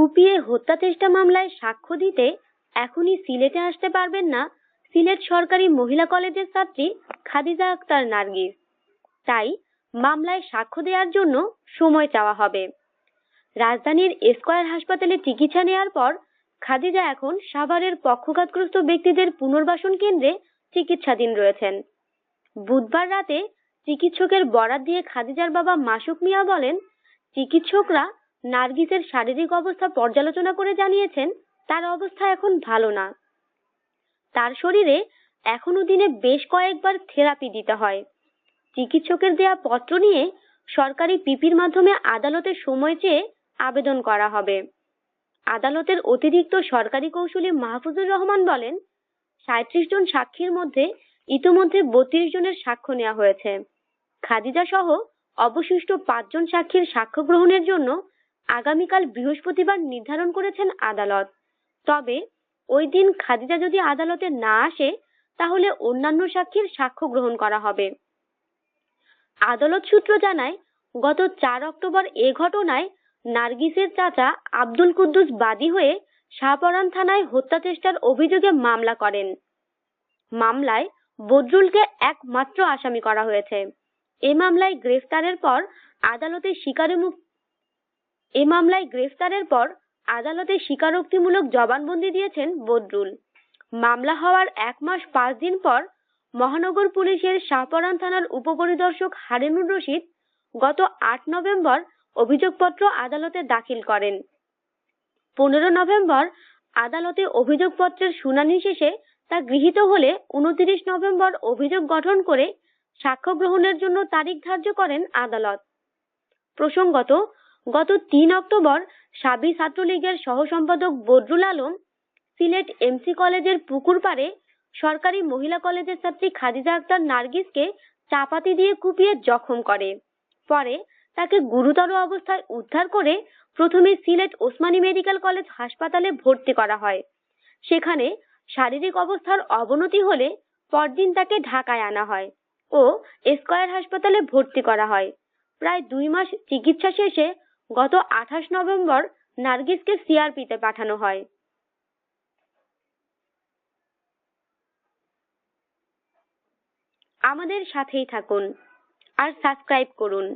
কুপিয়ে হত্যা চেষ্টা মামলায় সাক্ষ্য দিতে এখনই সিলেটে আসতে পারবেন না সিলেট সরকারি মহিলা কলেজের ছাত্রী খাদিজা আক্তার নার্গিস। তাই মামলায় সাক্ষ্য দেওয়ার জন্য সময় চাওয়া হবে। রাজধানীর স্কয়ার হাসপাতালে চিকিৎসা নেওয়ার পর খাদিজা এখন সাভারের পক্ষঘাতগ্রস্ত ব্যক্তিদের পুনর্বাসন কেন্দ্রে চিকিৎসাধীন রয়েছেন। বুধবার রাতে চিকিৎসকের বরাত দিয়ে খাদিজার বাবা মাসুক মিয়া বলেন, চিকিৎসকরা নার্গিসের শারীরিক অবস্থা পর্যালোচনা করে জানিয়েছেন, তার অবস্থা এখন ভালো না। তার শরীরে এখনও দিনে বেশ কয়েকবার থেরাপি দিতে হয়। চিকিৎসকের দেয়া পত্র নিয়ে সরকারি পিপির মাধ্যমে আদালতের সময় চেয়ে আবেদন করা হবে। আদালতের অতিরিক্ত সরকারি কৌশলী মাহফুজুর রহমান বলেন সাঁত্রিশ জন সাক্ষীর মধ্যে ইতোমধ্যে বত্রিশ জনের সাক্ষ্য নেওয়া হয়েছে। খাদিজা সহ অবশিষ্ট পাঁচজন সাক্ষীর সাক্ষ্য গ্রহণের জন্য আগামীকাল বৃহস্পতিবার নির্ধারণ করেছেন আদালত। তবে, ওই দিন খাদিজা যদি আদালতে না আসে, তাহলে অন্যান্য সাক্ষীর সাক্ষ্য গ্রহণ করা হবে। আদালত সূত্র জানায়, গত চার অক্টোবর এ ঘটনায় নার্গিসের চাচা আব্দুল কুদ্দুস বাদী হয়ে শাহপরান থানায় হত্যা চেষ্টার অভিযোগে মামলা করেন। মামলায় বদরুলকে একমাত্র আসামি করা হয়েছে। এ মামলায় গ্রেফতারের পর আদালতে স্বীকারোমুখ এ মামলায় গ্রেফতারের পর আদালতে স্বীকারোক্তিমূলক জবানবন্দি দিয়েছেন বদরুল। মামলা হওয়ার এক মাস পাঁচ দিন পর মহানগর পুলিশের শাহপরান থানার উপপরিদর্শক হারেনুর রশিদ গত আট নভেম্বর অভিযোগপত্র আদালতে দাখিল করেন। পনেরো নভেম্বর আদালতে অভিযোগপত্রের শুনানি শেষে তা গৃহীত হলে উনত্রিশ নভেম্বর অভিযোগ গঠন করে সাক্ষ্য গ্রহণের জন্য তারিখ ধার্য করেন আদালত। প্রসঙ্গত গত তিন অক্টোবর সাবি ছাত্রলীগের সহ সম্পাদক বদরুল আলম সিলেট এমসি কলেজের পুকুর পাড়ে সরকারি মহিলা কলেজের ছাত্রী খাদিজা আক্তার নার্গিসকে চাপাতি দিয়ে কুপিয়ে জখম করে। পরে তাকে গুরুতর অবস্থায় উদ্ধার করে প্রথমে সিলেট ওসমানী মেডিকেল কলেজ হাসপাতালে ভর্তি করা হয়। সেখানে শারীরিক অবস্থার অবনতি হলে পরদিন তাকে ঢাকায় আনা হয় ও স্কয়ার হাসপাতালে ভর্তি করা হয়। প্রায় দুই মাস চিকিৎসা শেষে গত আঠাশ নভেম্বর নার্গিসকে সিআরপিতে পাঠানো হয়। আমাদের সাথেই থাকুন আর সাবস্ক্রাইব করুন।